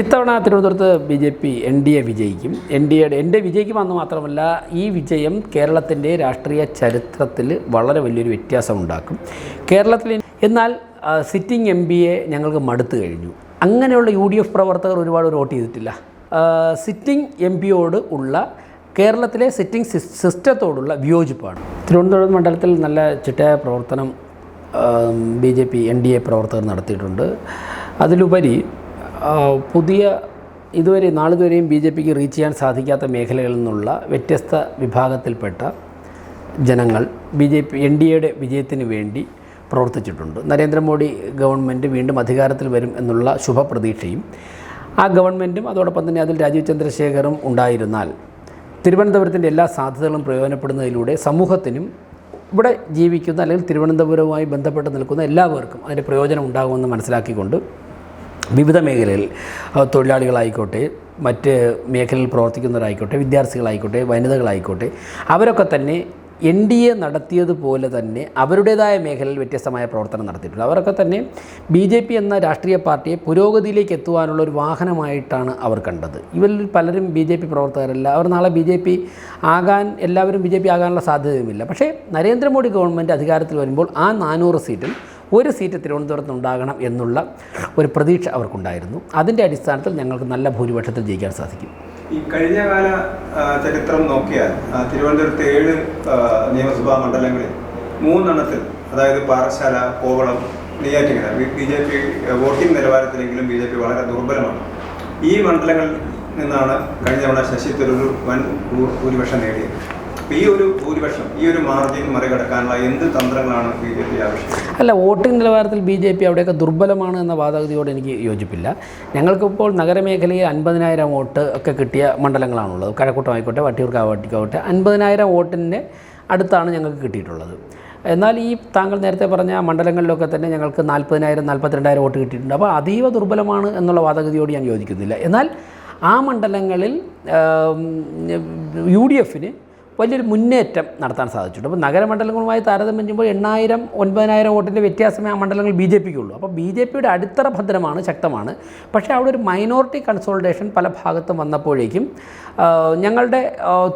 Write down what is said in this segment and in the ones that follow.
ഇത്തവണ തിരുവനന്തപുരത്ത് B J P N D A വിജയിക്കും. എൻ ഡി എയുടെ എന്റെ വിജയിക്കുമെന്ന് മാത്രമല്ല ഈ വിജയം കേരളത്തിന്റെ രാഷ്ട്രീയ ചരിത്രത്തിൽ വളരെ വലിയൊരു വ്യത്യാസം ഉണ്ടാക്കും കേരളത്തിൽ എന്നാൽ സിറ്റിംഗ് എം ഞങ്ങൾക്ക് മടുത്തു കഴിഞ്ഞു. അങ്ങനെയുള്ള യു ഡി എഫ് പ്രവർത്തകർ ഒരുപാട് വോട്ട് ചെയ്തിട്ടില്ല. സിറ്റിംഗ് എം പിയോട് ഉള്ള കേരളത്തിലെ സിറ്റിംഗ് സിസ്റ്റത്തോടുള്ള വിയോജിപ്പാണ്. തിരുവനന്തപുരം മണ്ഡലത്തിൽ നല്ല ചിട്ടയായ പ്രവർത്തനം B J P N D A പ്രവർത്തകർ നടത്തിയിട്ടുണ്ട്. അതിലുപരി പുതിയ ഇതുവരെ നാളിതുവരെയും ബി ജെ പിക്ക് റീച്ച് ചെയ്യാൻ സാധിക്കാത്ത മേഖലകളിൽ നിന്നുള്ള വ്യത്യസ്ത വിഭാഗത്തിൽപ്പെട്ട ജനങ്ങൾ B J P N D എയുടെ വിജയത്തിന് വേണ്ടി പ്രവർത്തിച്ചിട്ടുണ്ട്. നരേന്ദ്രമോദി ഗവൺമെന്റ് വീണ്ടും അധികാരത്തിൽ വരും എന്നുള്ള ശുഭപ്രതീക്ഷയും ആ ഗവൺമെന്റും അതോടൊപ്പം തന്നെ അതിൽ രാജീവ് ചന്ദ്രശേഖറും ഉണ്ടായിരുന്നാൽ തിരുവനന്തപുരത്തിന്റെ എല്ലാ സാധ്യതകളും പ്രയോജനപ്പെടുന്നതിലൂടെ സമൂഹത്തിനും ഇവിടെ ജീവിക്കുന്ന അല്ലെങ്കിൽ തിരുവനന്തപുരവുമായി ബന്ധപ്പെട്ട് നിൽക്കുന്ന എല്ലാവർക്കും അതിന്റെ പ്രയോജനം ഉണ്ടാകുമെന്ന് മനസ്സിലാക്കിക്കൊണ്ട് വിവിധ മേഖലയിൽ തൊഴിലാളികളായിക്കോട്ടെ മറ്റ് മേഖലയിൽ പ്രവർത്തിക്കുന്നവരായിക്കോട്ടെ വിദ്യാർത്ഥികളായിക്കോട്ടെ വനിതകളായിക്കോട്ടെ അവരൊക്കെ തന്നെ എൻ ഡി എ നടത്തിയതുപോലെ തന്നെ അവരുടേതായ മേഖലയിൽ വ്യത്യസ്തമായ പ്രവർത്തനം നടത്തിയിട്ടുണ്ട്. അവരൊക്കെ തന്നെ ബി ജെ പി എന്ന രാഷ്ട്രീയ പാർട്ടിയെ പുരോഗതിയിലേക്ക് എത്തുവാനുള്ള ഒരു വാഹനമായിട്ടാണ് അവർ കണ്ടത്. ഇവരിൽ പലരും ബി ജെ പി പ്രവർത്തകരല്ല. അവർ നാളെ ബി ജെ പി ആകാൻ എല്ലാവരും ബി ജെ പി ആകാനുള്ള സാധ്യതയുമില്ല. പക്ഷേ നരേന്ദ്രമോദി ഗവൺമെന്റ് അധികാരത്തിൽ വരുമ്പോൾ ആ നാനൂറ് സീറ്റിൽ ഒരു സീറ്റ് തിരുവനന്തപുരത്ത് ഉണ്ടാകണം എന്നുള്ള ഒരു പ്രതീക്ഷ അവർക്കുണ്ടായിരുന്നു. അതിന്റെ അടിസ്ഥാനത്തിൽ ഞങ്ങൾക്ക് നല്ല ഭൂരിപക്ഷത്തിൽ ജയിക്കാൻ സാധിക്കും. ഈ കഴിഞ്ഞ കാല ചരിത്രം നോക്കിയാൽ തിരുവനന്തപുരത്ത് ഏഴ് നിയമസഭാ മണ്ഡലങ്ങളിൽ മൂന്നെണ്ണത്തിൽ അതായത് Parassala Kovalam Neyyattinkara B J P voting നിലവാരത്തിലെങ്കിലും B J P വളരെ ദുർബലമാണ്. ഈ മണ്ഡലങ്ങളിൽ നിന്നാണ് കഴിഞ്ഞ തവണ ശശി തരൂർ വൻ ഭൂരിപക്ഷം നേടിയത്. ഈ ഒരു ഭൂരിപക്ഷം ഈ ഒരു മാർജിൻ മറികടക്കാനുള്ള എന്ത് തന്ത്രങ്ങളാണ് ബി ജെ പി ആവശ്യം അല്ല വോട്ടിംഗ് നിലവാരത്തിൽ ബി ജെ പി അവിടെയൊക്കെ ദുർബലമാണ് എന്ന വാദഗതിയോട് എനിക്ക് യോജിപ്പില്ല ഞങ്ങൾക്കിപ്പോൾ നഗരമേഖലയിൽ അൻപതിനായിരം വോട്ട് ഒക്കെ കിട്ടിയ മണ്ഡലങ്ങളാണുള്ളത് കഴക്കൂട്ടമായിക്കോട്ടെ വട്ടിയൂർക്കാവട്ടിക്കോട്ടെ അൻപതിനായിരം വോട്ടിന്റെ അടുത്താണ് ഞങ്ങൾക്ക് കിട്ടിയിട്ടുള്ളത് എന്നാൽ ഈ താങ്കൾ നേരത്തെ പറഞ്ഞ മണ്ഡലങ്ങളിലൊക്കെ തന്നെ ഞങ്ങൾക്ക് നാൽപ്പതിനായിരം നാൽപ്പത്തിരണ്ടായിരം വോട്ട് കിട്ടിയിട്ടുണ്ട് അപ്പോൾ അതീവ ദുർബലമാണ് എന്നുള്ള വാദഗതിയോട് ഞാൻ യോജിക്കുന്നില്ല എന്നാൽ ആ മണ്ഡലങ്ങളിൽ യു ഡി എഫിന് വലിയൊരു മുന്നേറ്റം നടത്താൻ സാധിച്ചിട്ടുണ്ട്. അപ്പോൾ നഗരമണ്ഡലങ്ങളുമായി താരതമ്യം ചെയ്യുമ്പോൾ എണ്ണായിരം ഒൻപതിനായിരം വോട്ടിന്റെ വ്യത്യാസമേ ആ മണ്ഡലങ്ങൾ ബി ജെ പിക്കുള്ളൂ. അപ്പോൾ ബി ജെ പിയുടെ അടിത്തറ ഭദ്രമാണ് ശക്തമാണ്. പക്ഷേ അവിടെ ഒരു മൈനോറിറ്റി കൺസോൾട്ടേഷൻ പല ഭാഗത്തും വന്നപ്പോഴേക്കും ഞങ്ങളുടെ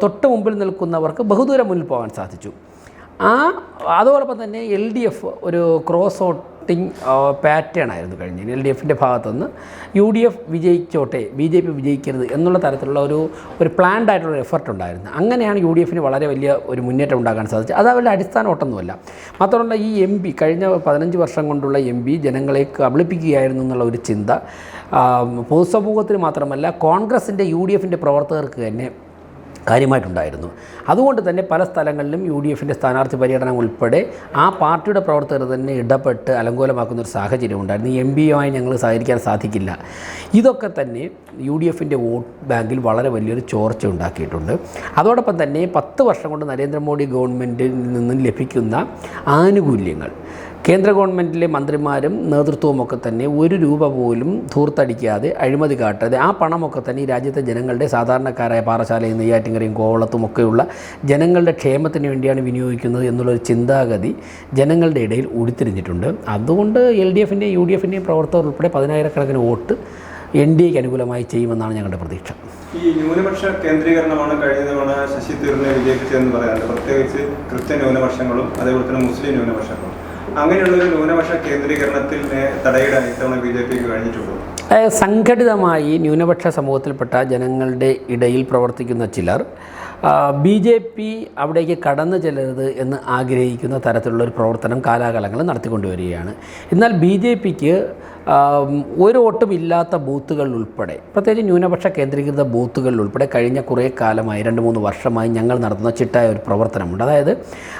തൊട്ട് മുമ്പിൽ നിൽക്കുന്നവർക്ക് ബഹുദൂരം മുന്നിൽ പോകാൻ സാധിച്ചു. ആ അതോടൊപ്പം തന്നെ എൽ ഡി എഫ് ഒരു ക്രോസ് വോട്ടിംഗ് പാറ്റേൺ ആയിരുന്നു കഴിഞ്ഞ. എൽ ഡി എഫിന്റെ ഭാഗത്തുനിന്ന് യു ഡി എഫ് വിജയിച്ചോട്ടെ ബി ജെ പി വിജയിക്കരുത് എന്നുള്ള തരത്തിലുള്ള ഒരു ഒരു പ്ലാൻഡ് ആയിട്ടുള്ള എഫർട്ട് ഉണ്ടായിരുന്നു. അങ്ങനെയാണ് യു ഡി എഫിന് വളരെ വലിയ ഒരു മുന്നേറ്റം ഉണ്ടാക്കാൻ സാധിച്ചത്. അത് അവരുടെ അടിസ്ഥാന ഓട്ടൊന്നുമല്ല മാത്രമല്ല ഈ എം പി കഴിഞ്ഞ പതിനഞ്ച് വർഷം കൊണ്ടുള്ള എം പി ജനങ്ങളെ കബളിപ്പിക്കുകയായിരുന്നു എന്നുള്ള ഒരു ചിന്ത പൊതുസമൂഹത്തിന് മാത്രമല്ല കോൺഗ്രസിന്റെ യു ഡി എഫിന്റെ പ്രവർത്തകർക്ക് തന്നെ കാര്യമായിട്ടുണ്ടായിരുന്നു. അതുകൊണ്ട് തന്നെ പല സ്ഥലങ്ങളിലും യു ഡി എഫിന്റെ സ്ഥാനാർത്ഥി പര്യടനം ഉൾപ്പെടെ ആ പാർട്ടിയുടെ പ്രവർത്തകർ തന്നെ ഇടപെട്ട് അലങ്കോലമാക്കുന്ന ഒരു സാഹചര്യം ഉണ്ടായിരുന്നു. എം പിയുമായി ഞങ്ങൾ സഹകരിക്കാൻ സാധിക്കില്ല. ഇതൊക്കെ തന്നെ യു ഡി എഫിന്റെ വോട്ട് ബാങ്കിൽ വളരെ വലിയൊരു ചോർച്ച ഉണ്ടാക്കിയിട്ടുണ്ട്. അതോടൊപ്പം തന്നെ പത്ത് വർഷം കൊണ്ട് നരേന്ദ്രമോദി ഗവൺമെന്റിൽ നിന്നും ലഭിക്കുന്ന ആനുകൂല്യങ്ങൾ കേന്ദ്ര ഗവൺമെന്റിലെ മന്ത്രിമാരും നേതൃത്വവുമൊക്കെ തന്നെ ഒരു രൂപ പോലും ധൂർത്തടിക്കാതെ അഴിമതി കാട്ടാതെ ആ പണമൊക്കെ തന്നെ ഈ രാജ്യത്തെ ജനങ്ങളുടെ സാധാരണക്കാരായ പാറശാലയും നെയ്യാറ്റിങ്കരയും കോവളത്തും ഒക്കെയുള്ള ജനങ്ങളുടെ ക്ഷേമത്തിന് വേണ്ടിയാണ് വിനിയോഗിക്കുന്നത് എന്നുള്ളൊരു ചിന്താഗതി ജനങ്ങളുടെ ഇടയിൽ ഉരുത്തിരിഞ്ഞിട്ടുണ്ട്. അതുകൊണ്ട് എൽ ഡി എഫിന്റെയും യു ഡി എഫിന്റെയും പ്രവർത്തകർ ഉൾപ്പെടെ പതിനായിരക്കണക്കിന് വോട്ട് എൻ ഡി എക്ക് അനുകൂലമായി ചെയ്യുമെന്നാണ് ഞങ്ങളുടെ പ്രതീക്ഷ. ഈ ന്യൂനപക്ഷ കേന്ദ്രീകരണമാണ് കഴിഞ്ഞ തവണ ശശി തരൂരിനെ വിജയിപ്പിച്ചതെന്ന് പറയാറുണ്ട്. പ്രത്യേകിച്ച് ക്രിസ്ത്യൻ ന്യൂനപക്ഷങ്ങളും അതേപോലെ തന്നെ മുസ്ലിം ന്യൂനപക്ഷങ്ങളും അങ്ങനെയുള്ള ഒരു ന്യൂനപക്ഷ കേന്ദ്രീകരണത്തിൽ തടയിടാൻ ഇത്തവണ ബി ജെ കഴിഞ്ഞിട്ടുള്ളൂ സംഘടിതമായി ന്യൂനപക്ഷ സമൂഹത്തിൽപ്പെട്ട ജനങ്ങളുടെ ഇടയിൽ പ്രവർത്തിക്കുന്ന ചിലർ ബി ജെ പി അവിടേക്ക് കടന്നു ചെല്ലരുത് എന്ന് ആഗ്രഹിക്കുന്ന തരത്തിലുള്ള ഒരു പ്രവർത്തനം കാലാകാലങ്ങളിൽ നടത്തിക്കൊണ്ടുവരികയാണ്. എന്നാൽ ബി ജെ പിക്ക് ഒരു ഒട്ടുമില്ലാത്ത ബൂത്തുകൾ ഉൾപ്പെടെ പ്രത്യേകിച്ച് ന്യൂനപക്ഷ കേന്ദ്രീകൃത ബൂത്തുകൾ ഉൾപ്പെടെ കഴിഞ്ഞ കുറേ കാലമായി രണ്ട് മൂന്ന് വർഷമായി ഞങ്ങൾ നടത്തുന്ന ചിട്ടായ ഒരു പ്രവർത്തനമുണ്ട്. അതായത്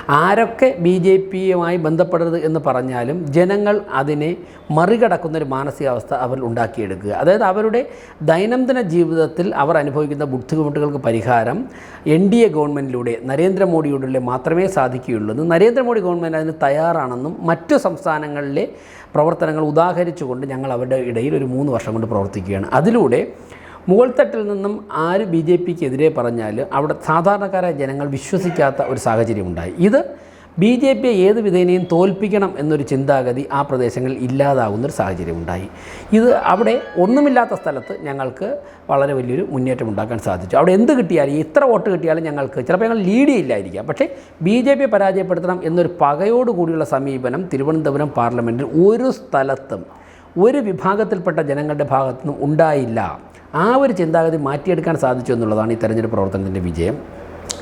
ആരൊക്കെ ബി ജെ പിയുമായി ബന്ധപ്പെടരുത് എന്ന് പറഞ്ഞാലും ജനങ്ങൾ അതിനെ മറികടക്കുന്ന ഒരു മാനസികാവസ്ഥ അവർ ഉണ്ടാക്കിയെടുക്കുക. അതായത് അവരുടെ ദൈനംദിന ജീവിതത്തിൽ അവർ അനുഭവിക്കുന്ന ബുദ്ധിമുട്ടുകൾക്ക് പരിഹാരം എൻ ഡി എ ഗവൺമെന്റിലൂടെ നരേന്ദ്രമോദിയുടെ മാത്രമേ സാധിക്കുകയുള്ളൂ. നരേന്ദ്രമോദി ഗവൺമെന്റ് അതിന് തയ്യാറാണെന്നും മറ്റു സംസ്ഥാനങ്ങളിലെ പ്രവർത്തനങ്ങൾ ഉദാഹരിച്ചുകൊണ്ട് ഞങ്ങൾ അവരുടെ ഇടയിൽ ഒരു മൂന്ന് വർഷം കൊണ്ട് പ്രവർത്തിക്കുകയാണ്. അതിലൂടെ മുകൾത്തട്ടിൽ നിന്നും ആര് ബി ജെ പിക്ക് എതിരെ പറഞ്ഞാൽ അവിടെ സാധാരണക്കാരായ ജനങ്ങൾ വിശ്വസിക്കാത്ത ഒരു സാഹചര്യം ഉണ്ടായി. ഇത് ബി ജെ പിയെ ഏത് വിധേനയും തോൽപ്പിക്കണം എന്നൊരു ചിന്താഗതി ആ പ്രദേശങ്ങളിൽ ഇല്ലാതാകുന്നൊരു സാഹചര്യം ഉണ്ടായി. ഇത് അവിടെ ഒന്നുമില്ലാത്ത സ്ഥലത്ത് ഞങ്ങൾക്ക് വളരെ വലിയൊരു മുന്നേറ്റം ഉണ്ടാക്കാൻ സാധിച്ചു. അവിടെ എന്ത് കിട്ടിയാലും ഇത്ര വോട്ട് കിട്ടിയാലും ഞങ്ങൾക്ക് ചിലപ്പോൾ ഞങ്ങൾ ലീഡ് ചെയ്യില്ലായിരിക്കാം. പക്ഷേ ബി ജെ പിയെ പരാജയപ്പെടുത്തണം എന്നൊരു പകയോടുകൂടിയുള്ള സമീപനം തിരുവനന്തപുരം പാർലമെന്റിൽ ഒരു സ്ഥലത്തും ഒരു വിഭാഗത്തിൽപ്പെട്ട ജനങ്ങളുടെ ഭാഗത്തുനിന്നും ഉണ്ടായില്ല. ആ ഒരു ചിന്താഗതി മാറ്റിയെടുക്കാൻ സാധിച്ചു എന്നുള്ളതാണ് ഈ തെരഞ്ഞെടുപ്പ് പ്രവർത്തനത്തിന്റെ വിജയം.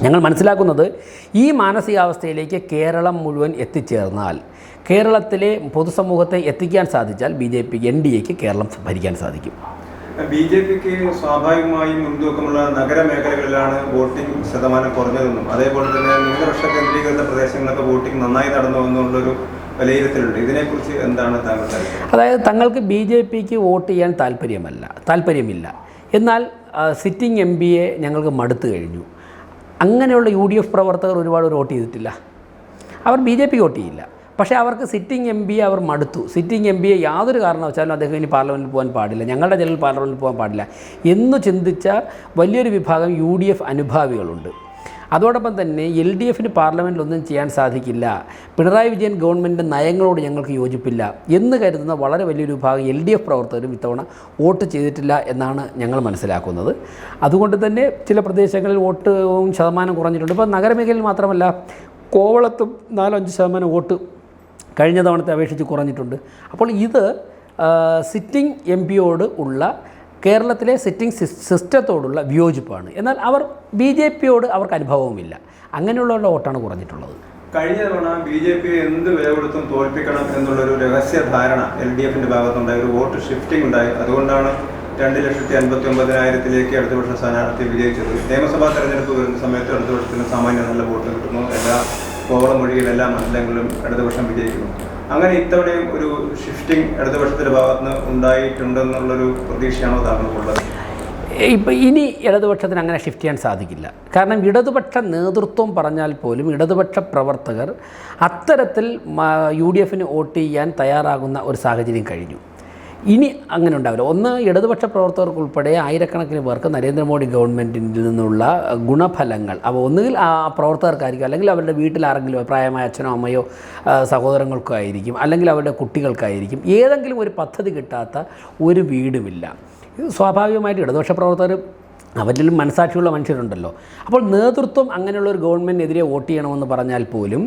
ഞങ്ങൾ മനസ്സിലാക്കുന്നത് ഈ മാനസികാവസ്ഥയിലേക്ക് കേരളം മുഴുവൻ എത്തിച്ചേർന്നാൽ കേരളത്തിലെ പൊതുസമൂഹത്തെ എത്തിക്കാൻ സാധിച്ചാൽ B J P N D എക്ക് കേരളം ഭരിക്കാൻ സാധിക്കും. ബി ജെ പിക്ക് സ്വാഭാവികമായും മുൻതൂക്കമുള്ള നഗരമേഖലകളിലാണ് വോട്ടിംഗ് ശതമാനം കുറഞ്ഞതെന്നും അതേപോലെ തന്നെ ന്യൂനപക്ഷ കേന്ദ്രീകൃത പ്രദേശങ്ങളിലൊക്കെ വോട്ടിംഗ് നന്നായി നടന്നു എന്നുള്ളൊരു വിലയിരുത്തലുണ്ട്. ഇതിനെക്കുറിച്ച് എന്താണ് താങ്കൾ? അതായത് തങ്ങൾക്ക് ബി ജെ പിക്ക് വോട്ട് ചെയ്യാൻ താല്പര്യമല്ല താല്പര്യമില്ല. എന്നാൽ സിറ്റിംഗ് എം പിയെ ഞങ്ങൾക്ക് മടുത്തു കഴിഞ്ഞു. അങ്ങനെയുള്ള യു ഡി എഫ് പ്രവർത്തകർ ഒരുപാട് വോട്ട് ചെയ്തിട്ടില്ല. അവർ ബി ജെ പി വോട്ട് ചെയ്യില്ല. പക്ഷേ അവർക്ക് സിറ്റിംഗ് എം പിയെ അവർ മടുത്തു. സിറ്റിംഗ് എം പിയെ യാതൊരു കാരണവശാലും അദ്ദേഹം ഇനി പാർലമെന്റിൽ പോകാൻ പാടില്ല. ഞങ്ങളുടെ ജനറൽ പാർലമെന്റിൽ പോകാൻ പാടില്ല. എന്ന് ചിന്തിച്ച വലിയൊരു വിഭാഗം യു ഡി എഫ് അനുഭാവികളുണ്ട്. അതോടൊപ്പം തന്നെ എൽ ഡി എഫിന് പാർലമെന്റിൽ ഒന്നും ചെയ്യാൻ സാധിക്കില്ല. പിണറായി വിജയൻ ഗവൺമെന്റ് നയങ്ങളോട് ഞങ്ങൾക്ക് യോജിപ്പില്ല. എന്ന് കരുതുന്ന വളരെ വലിയൊരു വിഭാഗം എൽ ഡി എഫ് പ്രവർത്തകരും ഇത്തവണ വോട്ട് ചെയ്തിട്ടില്ല എന്നാണ് ഞങ്ങൾ മനസ്സിലാക്കുന്നത്. അതുകൊണ്ട് തന്നെ ചില പ്രദേശങ്ങളിൽ വോട്ട് ശതമാനം കുറഞ്ഞിട്ടുണ്ട്. ഇപ്പോൾ നഗരമേഖലയിൽ മാത്രമല്ല കോവളത്തും നാലഞ്ച് ശതമാനം വോട്ട് കഴിഞ്ഞ തവണത്തെ അപേക്ഷിച്ച് കുറഞ്ഞിട്ടുണ്ട്. അപ്പോൾ ഇത് സിറ്റിംഗ് എം പിയോട് ഉള്ള കേരളത്തിലെ സിറ്റിംഗ് സിസ്റ്റത്തോടുള്ള വിയോജിപ്പാണ്. എന്നാൽ അവർ ബി ജെ പിയോട് അവർക്ക് അനുഭവവുമില്ല. അങ്ങനെയുള്ളവരുടെ വോട്ടാണ് കുറഞ്ഞിട്ടുള്ളത്. കഴിഞ്ഞ തവണ ബി ജെ പി എന്ത് വില കൊടുത്തും തോൽപ്പിക്കണം എന്നുള്ളൊരു രഹസ്യ ധാരണ എൽ ഡി എഫിന്റെ ഭാഗത്തുണ്ടായി. ഒരു വോട്ട് ഷിഫ്റ്റിംഗ് ഉണ്ടായി. അതുകൊണ്ടാണ് രണ്ട് ലക്ഷത്തി അൻപത്തി ഒമ്പതിനായിരത്തിലേക്ക് അടുത്ത വർഷം സ്ഥാനാർത്ഥി വിജയിച്ചത്. നിയമസഭാ തെരഞ്ഞെടുപ്പ് വരുന്ന സമയത്ത് അടുത്ത വർഷത്തിന് സാമാന്യം നല്ല വോട്ട് കിട്ടുന്നു. എല്ലാ കോവളം ഒഴികെ എല്ലാ മണ്ഡലങ്ങളിലും ഇടതുപക്ഷം വിജയിക്കുന്നു. അങ്ങനെ ഇത്തവണയും ഒരു ഷിഫ്റ്റിംഗ് ഇടതുപക്ഷത്തിന്റെ ഭാഗത്തുനിന്ന് ഉണ്ടായിട്ടുണ്ടെന്നുള്ളൊരു പ്രതീക്ഷയാണോ താങ്കൾക്കുള്ളത്? ഇപ്പം ഇനി ഇടതുപക്ഷത്തിന് അങ്ങനെ ഷിഫ്റ്റ് ചെയ്യാൻ സാധിക്കില്ല. കാരണം ഇടതുപക്ഷ നേതൃത്വം പറഞ്ഞാൽ പോലും ഇടതുപക്ഷ പ്രവർത്തകർ അത്തരത്തിൽ യു ഡി എഫിന് വോട്ട് ചെയ്യാൻ തയ്യാറാകുന്ന ഒരു സാഹചര്യം കഴിഞ്ഞു. ഇനി അങ്ങനെ ഉണ്ടാവില്ല. ഒന്ന് ഇടതുപക്ഷ പ്രവർത്തകർക്ക് ഉൾപ്പെടെ ആയിരക്കണക്കിന് പേർക്ക് നരേന്ദ്രമോദി ഗവൺമെന്റിൽ നിന്നുള്ള ഗുണഫലങ്ങൾ. അപ്പോൾ ഒന്നുകിൽ ആ പ്രവർത്തകർക്കായിരിക്കും അല്ലെങ്കിൽ അവരുടെ വീട്ടിൽ ആരെങ്കിലും പ്രായമായ അച്ഛനോ അമ്മയോ സഹോദരങ്ങൾക്കോ ആയിരിക്കും അല്ലെങ്കിൽ അവരുടെ കുട്ടികൾക്കായിരിക്കും. ഏതെങ്കിലും ഒരു പദ്ധതി കിട്ടാത്ത ഒരു വീടുമില്ല. സ്വാഭാവികമായിട്ട് ഇടതുപക്ഷ പ്രവർത്തകർ അവരിലും മനസാക്ഷിയുള്ള മനുഷ്യരുണ്ടല്ലോ. അപ്പോൾ നേതൃത്വം അങ്ങനെയുള്ള ഒരു ഗവൺമെന്റിനെതിരെ വോട്ട് ചെയ്യണമെന്ന് പറഞ്ഞാൽ പോലും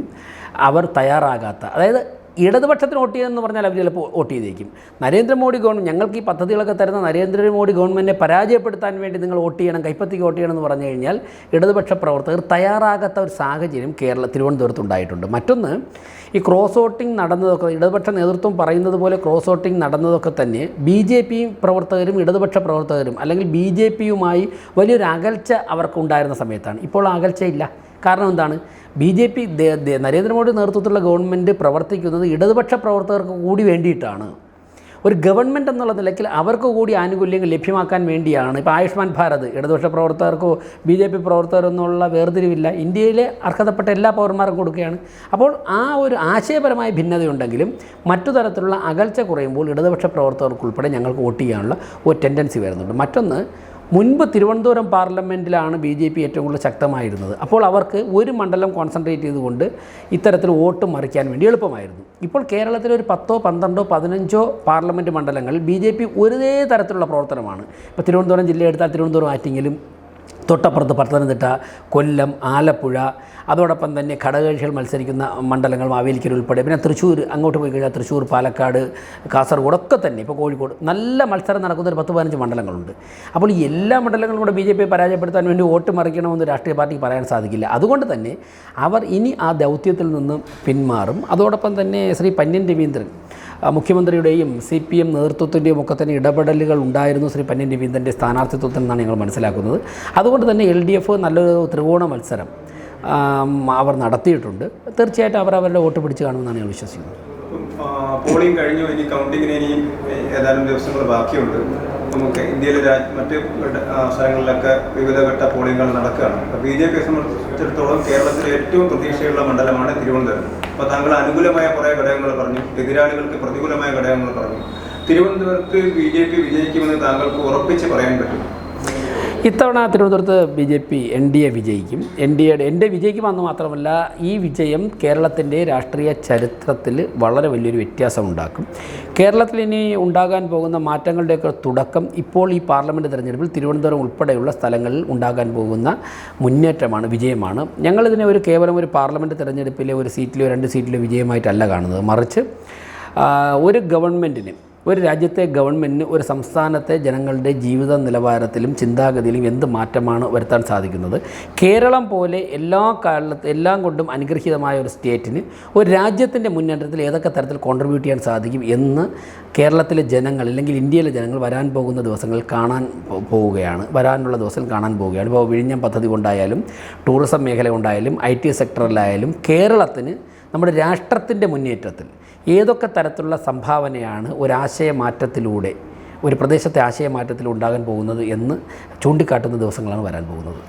അവർ തയ്യാറാകാത്ത അതായത് ഇടതുപക്ഷത്തിന് വോട്ട് ചെയ്യുമെന്ന് പറഞ്ഞാൽ അവർ ചിലപ്പോൾ വോട്ട് ചെയ്തേക്കും. നരേന്ദ്രമോദി ഗവൺമെന്റ് ഞങ്ങൾക്ക് ഈ പദ്ധതികളൊക്കെ തരുന്ന നരേന്ദ്രമോദി ഗവൺമെന്റിനെ പരാജയപ്പെടുത്താൻ വേണ്ടി നിങ്ങൾ വോട്ട് ചെയ്യണം കൈപ്പത്തിക്ക് വോട്ട് ചെയ്യണം എന്ന് പറഞ്ഞു കഴിഞ്ഞാൽ ഇടതുപക്ഷ പ്രവർത്തകർ തയ്യാറാകാത്ത ഒരു സാഹചര്യം കേരള തിരുവനന്തപുരത്ത് ഉണ്ടായിട്ടുണ്ട്. മറ്റൊന്ന് ഈ ക്രോസ് വോട്ടിംഗ് നടന്നതൊക്കെ ഇടതുപക്ഷ നേതൃത്വം പറയുന്നത് പോലെ ക്രോസ് വോട്ടിംഗ് നടന്നതൊക്കെ തന്നെ ബി ജെ പി പ്രവർത്തകരും ഇടതുപക്ഷ പ്രവർത്തകരും അല്ലെങ്കിൽ ബി ജെ പിയുമായി വലിയൊരു അകൽച്ച അവർക്കുണ്ടായിരുന്ന സമയത്താണ്. ഇപ്പോൾ അകൽച്ചയില്ല. കാരണം എന്താണ്? ബി ജെ പി നരേന്ദ്രമോദി നേതൃത്വത്തിലുള്ള ഗവൺമെന്റ് പ്രവർത്തിക്കുന്നത് ഇടതുപക്ഷ പ്രവർത്തകർക്ക് കൂടി വേണ്ടിയിട്ടാണ്. ഒരു ഗവൺമെന്റ് എന്നുള്ള നിലയ്ക്ക് അവർക്ക് കൂടി ആനുകൂല്യങ്ങൾ ലഭ്യമാക്കാൻ വേണ്ടിയാണ്. ഇപ്പോൾ ആയുഷ്മാൻ ഭാരത് ഇടതുപക്ഷ പ്രവർത്തകർക്കോ ബി ജെ പി പ്രവർത്തകരെന്നുള്ള വേർതിരിവില്ല. ഇന്ത്യയിലെ അർഹതപ്പെട്ട എല്ലാ പൗരന്മാർക്കും കൊടുക്കുകയാണ്. അപ്പോൾ ആ ഒരു ആശയപരമായ ഭിന്നതയുണ്ടെങ്കിലും മറ്റു തരത്തിലുള്ള അകൽച്ച കുറയുമ്പോൾ ഇടതുപക്ഷ പ്രവർത്തകർക്കുൾപ്പെടെ ഞങ്ങൾക്ക് വോട്ട് ചെയ്യാനുള്ള ഒരു ടെൻഡൻസി വരുന്നുണ്ട്. മറ്റൊന്ന് മുൻപ് തിരുവനന്തപുരം പാർലമെന്റിലാണ് ബി ജെ പി ഏറ്റവും കൂടുതൽ ശക്തമായിരുന്നത്. അപ്പോൾ അവർക്ക് ഒരു മണ്ഡലം കോൺസെൻട്രേറ്റ് ചെയ്തുകൊണ്ട് ഇത്തരത്തിൽ വോട്ട് മറിക്കാൻ വേണ്ടി എളുപ്പമായിരുന്നു. ഇപ്പോൾ കേരളത്തിലെ ഒരു പത്തോ പന്ത്രണ്ടോ പതിനഞ്ചോ പാർലമെന്റ് മണ്ഡലങ്ങളിൽ ബി ജെ പി ഒരേ തരത്തിലുള്ള പ്രവർത്തനമാണ്. ഇപ്പോൾ തിരുവനന്തപുരം ജില്ല എടുത്താൽ തിരുവനന്തപുരം ആറ്റിങ്ങലും തൊട്ടപ്പുറത്ത് പത്തനംതിട്ട കൊല്ലം ആലപ്പുഴ അതോടൊപ്പം തന്നെ ഘടകകക്ഷികൾ മത്സരിക്കുന്ന മണ്ഡലങ്ങൾ മാവേലിക്കൽ ഉൾപ്പെടെ. പിന്നെ തൃശ്ശൂർ അങ്ങോട്ട് പോയി കഴിഞ്ഞാൽ തൃശ്ശൂർ പാലക്കാട് കാസർഗോഡ് ഒക്കെ തന്നെ. ഇപ്പോൾ കോഴിക്കോട് നല്ല മത്സരം നടക്കുന്ന ഒരു പത്ത് പതിനഞ്ച് മണ്ഡലങ്ങളുണ്ട്. അപ്പോൾ ഈ എല്ലാ മണ്ഡലങ്ങളും കൂടെ ബി ജെ പി പരാജയപ്പെടുത്താൻ വേണ്ടി വോട്ട് മറിക്കണമെന്ന് രാഷ്ട്രീയ പാർട്ടിക്ക് പറയാൻ സാധിക്കില്ല. അതുകൊണ്ട് തന്നെ അവർ ഇനി ആ ദൗത്യത്തിൽ നിന്നും പിന്മാറും. അതോടൊപ്പം തന്നെ ശ്രീ പന്യൻ രവീന്ദ്രൻ മുഖ്യമന്ത്രിയുടെയും സി പി എം നേതൃത്വത്തിന്റെയും ഒക്കെ തന്നെ ഇടപെടലുകൾ ഉണ്ടായിരുന്നു ശ്രീ പന്യൻ രവീന്ദ്രന്റെ സ്ഥാനാർത്ഥിത്വത്തിൽ നിന്നാണ് ഞങ്ങൾ മനസ്സിലാക്കുന്നത്. അതുകൊണ്ട് തന്നെ എൽ ഡി എഫ് നല്ലൊരു ത്രികോണ മത്സരം. അവർ നടത്തിയിട്ടുണ്ട്. തീർച്ചയായിട്ടും അവർ അവരുടെ വോട്ട് പിടിച്ച് കാണുമെന്നാണ് ഞാൻ വിശ്വസിക്കുന്നത്. പോളിംഗ് കഴിഞ്ഞു ഇനി കൗണ്ടിങ്ങിന് ഇനിയും ഏതാനും ദിവസങ്ങൾ ബാക്കിയുണ്ട്. നമുക്ക് ഇന്ത്യയിലെ മറ്റ് സ്ഥലങ്ങളിലൊക്കെ വിവിധ ഘട്ട പോളിംഗുകൾ നടക്കുകയാണ്. അപ്പോൾ ബി ജെ പിയെ സംബന്ധിച്ചിടത്തോളം കേരളത്തിലെ ഏറ്റവും പ്രതീക്ഷയുള്ള മണ്ഡലമാണ് തിരുവനന്തപുരം. അപ്പോൾ താങ്കൾ അനുകൂലമായ കുറേ ഘടകങ്ങൾ പറഞ്ഞു. എതിരാളികൾക്ക് പ്രതികൂലമായ ഘടകങ്ങൾ പറഞ്ഞു. തിരുവനന്തപുരത്ത് ബി ജെ പി വിജയിക്കുമെന്ന് താങ്കൾക്ക് ഉറപ്പിച്ച് പറയാൻ പറ്റും. ഇത്തവണ തിരുവനന്തപുരത്ത് B J P N D A വിജയിക്കും. എൻ ഡി എയുടെ എന്റെ വിജയിക്കുമെന്ന് മാത്രമല്ല ഈ വിജയം കേരളത്തിന്റെ രാഷ്ട്രീയ ചരിത്രത്തിൽ വളരെ വലിയൊരു വ്യത്യാസം ഉണ്ടാക്കും കേരളത്തിൽ ഇനി ഉണ്ടാകാൻ പോകുന്ന മാറ്റങ്ങളുടെയൊക്കെ തുടക്കം ഇപ്പോൾ ഈ പാർലമെന്റ് തിരഞ്ഞെടുപ്പിൽ തിരുവനന്തപുരം ഉൾപ്പെടെയുള്ള സ്ഥലങ്ങളിൽ ഉണ്ടാകാൻ പോകുന്ന മുന്നേറ്റമാണ് വിജയമാണ്. ഞങ്ങളിതിനെ ഒരു കേവലം ഒരു പാർലമെന്റ് തിരഞ്ഞെടുപ്പിലെ ഒരു സീറ്റിലോ രണ്ട് സീറ്റിലോ വിജയമായിട്ടല്ല കാണുന്നത്. മറിച്ച് ഒരു ഗവൺമെന്റിന് ഒരു രാജ്യത്തെ ഗവൺമെന്റിന് ഒരു സംസ്ഥാനത്തെ ജനങ്ങളുടെ ജീവിത നിലവാരത്തിലും ചിന്താഗതിയിലും എന്ത് മാറ്റമാണ് വരുത്താൻ സാധിക്കുന്നത്? കേരളം പോലെ എല്ലാ കാലത്ത് എല്ലാം കൊണ്ടും അനുഗ്രഹീതമായ ഒരു സ്റ്റേറ്റിന് ഒരു രാജ്യത്തിന്റെ മുന്നേറ്റത്തിൽ ഏതൊക്കെ തരത്തിൽ കോൺട്രിബ്യൂട്ട് ചെയ്യാൻ സാധിക്കും എന്ന് കേരളത്തിലെ ജനങ്ങൾ അല്ലെങ്കിൽ ഇന്ത്യയിലെ ജനങ്ങൾ വരാൻ പോകുന്ന ദിവസങ്ങളിൽ കാണാൻ പോവുകയാണ്. വരാനുള്ള ദിവസം കാണാൻ പോവുകയാണ്. ഇപ്പോൾ വിഴിഞ്ഞം പദ്ധതി കൊണ്ടായാലും ടൂറിസം മേഖല കൊണ്ടായാലും ഐ ടി സെക്ടറിലായാലും കേരളത്തിന് നമ്മുടെ രാഷ്ട്രത്തിന്റെ മുന്നേറ്റത്തിൽ ഏതൊക്കെ തരത്തിലുള്ള സംഭാവനയാണ് ഒരാശയമാറ്റത്തിലൂടെ ഒരു പ്രദേശത്തെ ആശയമാറ്റത്തിൽ ഉണ്ടാകാൻ പോകുന്നത് എന്ന് ചൂണ്ടിക്കാട്ടുന്ന ദിവസങ്ങളാണ് വരാൻ പോകുന്നത്.